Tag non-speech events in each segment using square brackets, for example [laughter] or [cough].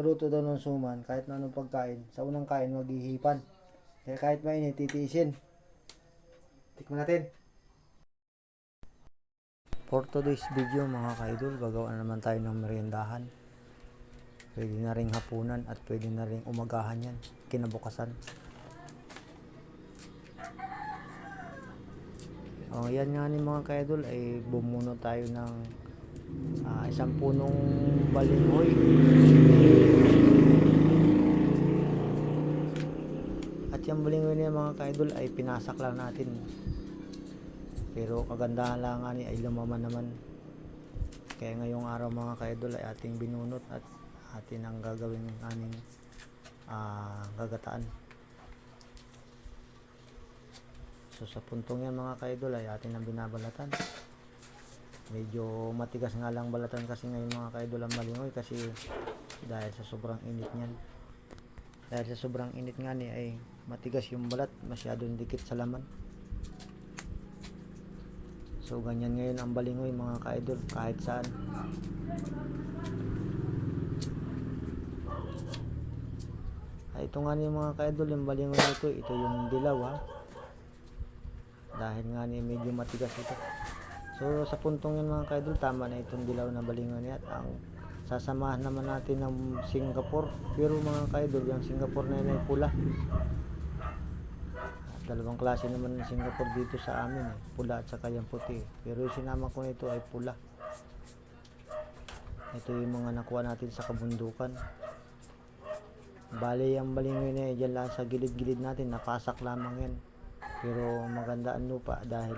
Pagluto daw ng suman, kahit na anong pagkain, sa unang kain maghihipan. Kaya kahit mainit, titiisin. Tikman natin. For today's video mga kaidol, gagawa na naman tayo ng meriendahan. Pwede na rin hapunan at pwede na rin umagahan yan, kinabukasan. Oh, yan nga ni mga kaidol ay bumuno tayo ng isang punong balinghoy. At yung balinghoy niya mga kaidol ay pinasak lang natin. Pero kagandahan lang nga ay lumaman naman. Kaya ngayong araw mga kaidol ay ating binunot at atin ang gagawin aming ah, gagataan. So sa puntong yan mga kaidol ay atin ang binabalatan. Medyo matigas nga lang balatan kasi ngayon mga kaidol ang malingoy kasi dahil sa sobrang init niyan. Dahil sa sobrang init nga ni ay matigas yung balat, masyadong dikit sa laman. So ganyan ngayon ang balingoy mga kaidol kahit saan. Ay, ito nga ni mga kaidol yung balingoy nito, ito yung dilaw ha. Dahil nga ni medyo matigas ito. So sa puntong yan mga kaidol, tama na itong dilaw na balingoy niya at ang sasamahan naman natin ng Singapore. Pero mga kaidol, yung Singapore na yun ay pula. Dalawang klase naman ng Singapore dito sa amin eh. Pula at saka yung puti. Pero yung sinama ko nito ay pula. Ito yung mga nakuha natin sa kabundukan. Bali ang balingoy na yan, lang sa gilid-gilid natin, napasak lamang yan. Pero maganda ang lupa dahil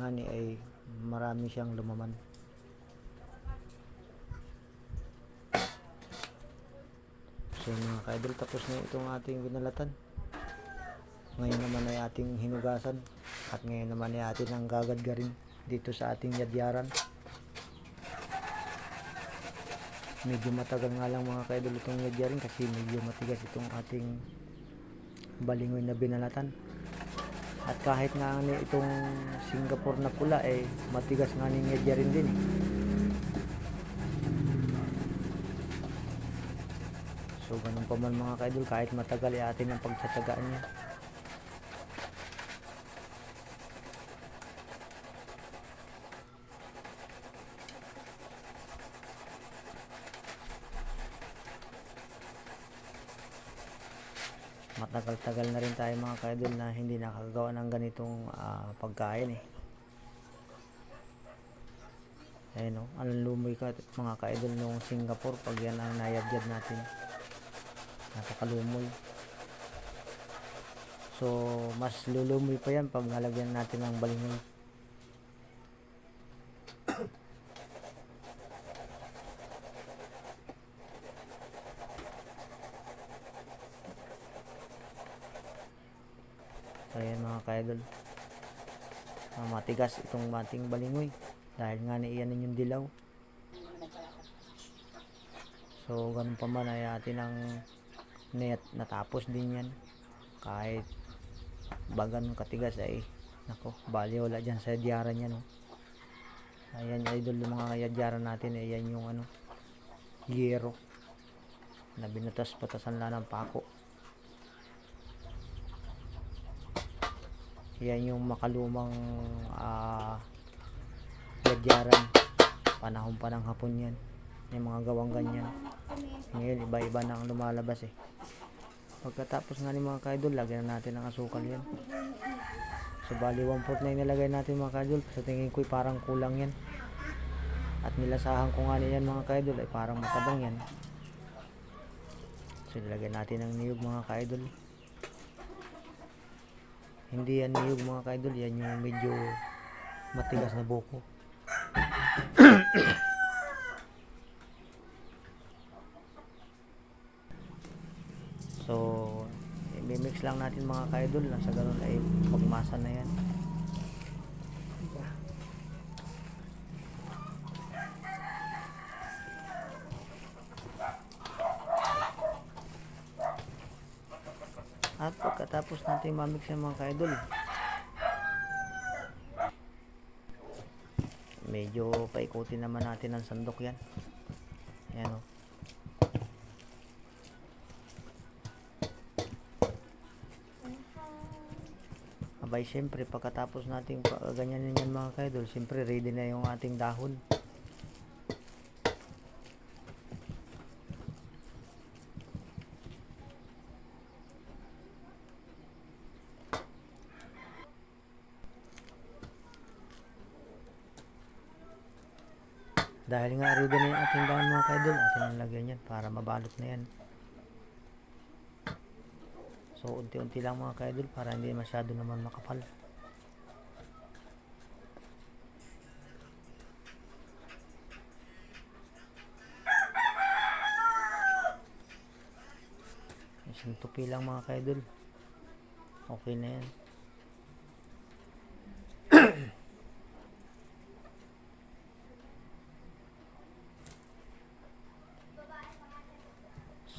nga ni ay marami siyang lumaman. So mga kaidol, tapos na itong ating binalatan. Ngayon naman ay ating hinugasan at ngayon naman ay atin ang gagadgarin dito sa ating yadyaran. Medyo matagal nga lang mga kaidol itong yadyarin kasi medyo matigas itong ating balingoy na binalatan. At kahit nga itong Singapore na pula eh matigas nga ni yadyarin din eh. So ganun pa man mga kaidol kahit matagal ay atin ang pagtsatsagaan niya. Matagal-tagal na rin tayo mga kaidol na hindi nakakagawa ng ganitong ah, pagkain eh. Ayun o, anong lumoy ka mga kaidol nung Singapore pag yan ang nayabyad natin. Napakalumoy. So, mas lulumoy pa yan pag nalagyan natin ng balingoy. Ayan mga kaidol. Ah, matigas itong mating balingoy. Dahil nga naiyanin yung dilaw. So, ganun pa man ay atin ang net natapos din yan. Kahit bagan katigas ay nako, bali wala dyan sa yadyara niya no. Ayan idol yung mga yadyara natin ayan yung ano yero na binutas patasan lang ng pako. Yan yung makalumang ah yadyaran. Panahon pa ng hapon yan. Yung mga gawang ganyan. Ngayon, iba-iba na ang lumalabas eh. Pagkatapos nga ni mga kaidol, lagyan na natin ng asukal yan. So, bali 1 fourth na yung nilagay natin mga kaidol. Sa tingin ko parang kulang yan. At nilasahan ko nga niyan mga kaidol ay parang matabang yan. So, nilagay natin ng niyog mga kaidol. Hindi yan niyog mga kaidol. Yan yung medyo matigas na buko. [coughs] So, i-mix lang natin mga kaidol sa ganun ay pagmasa na yan. At natin mamix yan mga kaidol, medyo paikutin naman natin ang sandok yan. Yan o. Abay, syempre, pagkatapos nating pa- ganyanin yan mga kaidol, syempre, ready na yung ating dahon. Dahil nga ready na yung ating dahon mga kaidol, atin ang lagyan yan para mabalot na yan. So, unti-unti lang mga kaidol para hindi masyado naman makapal. Isang tupi lang mga kaidol. Okay na yan.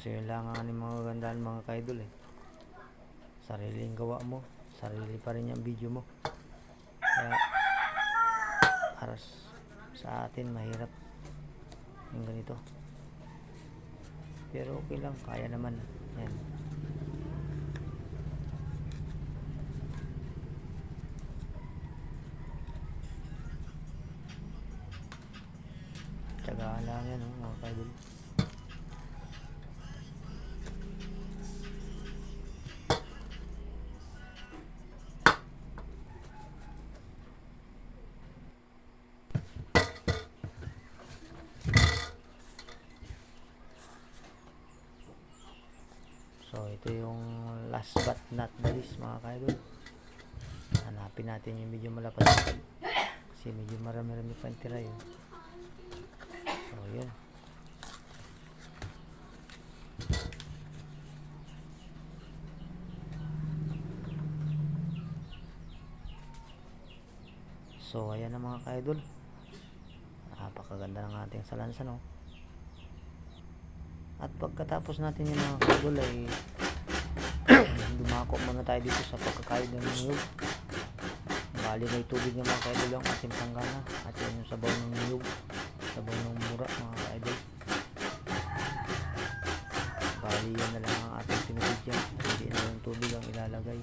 So yun lang ang mga gandaan mga kaidol eh. Sariling gawa mo. Sarili pa rin yung video mo. Kaya para s- sa atin mahirap yung ganito. Pero okay lang. Kaya naman. Yan. Tsagaan lang yan oh, mga kaidol. Ito yung last but not the least mga kaidol. Hanapin natin yung medyo malapad. Kasi medyo marami-rami pa tira yun. So yun. So ayan na mga kaidol. Napakaganda ng ating salansa no. At pagkatapos natin yung mga kaidol ay dumako muna tayo dito sa pagkakain ng niyog. Bali may tubig ng mga kaidol ang ating panggana at yan yung sabaw ng niyog. Sabaw ng mura mga kaidol. Bali yan na lang ang ating tinubig dyan. Hindi na yung tubig ang ilalagay.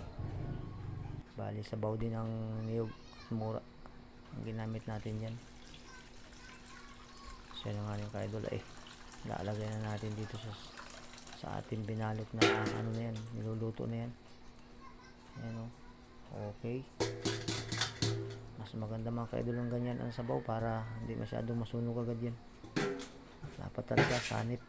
Bali sabaw din ang niyog at mura ang ginamit natin yan. So yun nga yung kaidol ay lalagay na natin dito sa sa ating binalot na ano na yan, niluluto na yan. Ayan o. Okay. Mas maganda mga kaidol ng ganyan ang sabaw para hindi masyadong masunog agad yan. Dapat talaga sanip.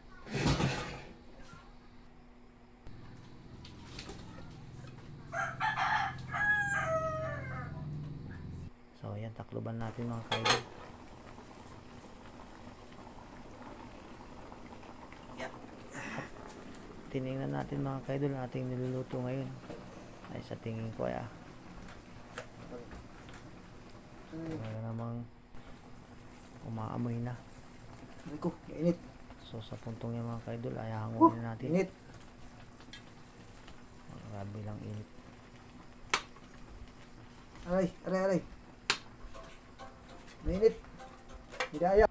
So ayan, takloban natin mga kaidol. Tiningnan natin mga kaidol ang ating niluluto ngayon ay sa tingin ko ay ah wala namang umaamoy na Ay ko, init. so sa puntong yung mga kaidol ay hangunin na natin Init. grabe lang init Aray, aray, aray. Mainit. Hidaya.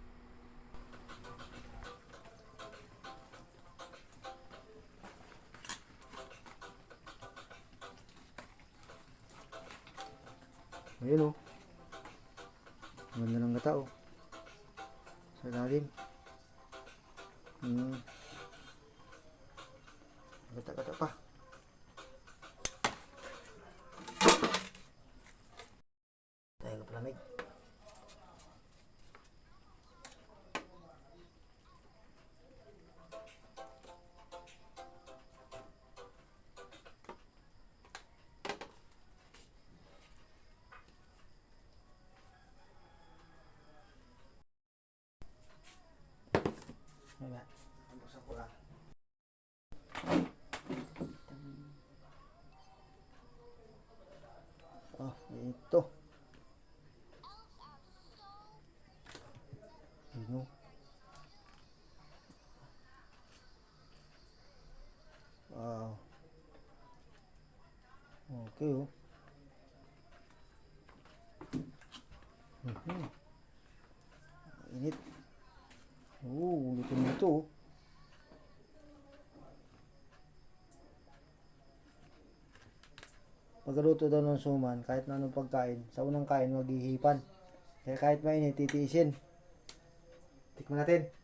Sa lalim. Hmm. Gata-gata pa. Oh. Pagluto daw ng suman, kahit na anong pagkain, sa unang kain, maghihipan. Kaya kahit mainit, titiisin. Tikman natin.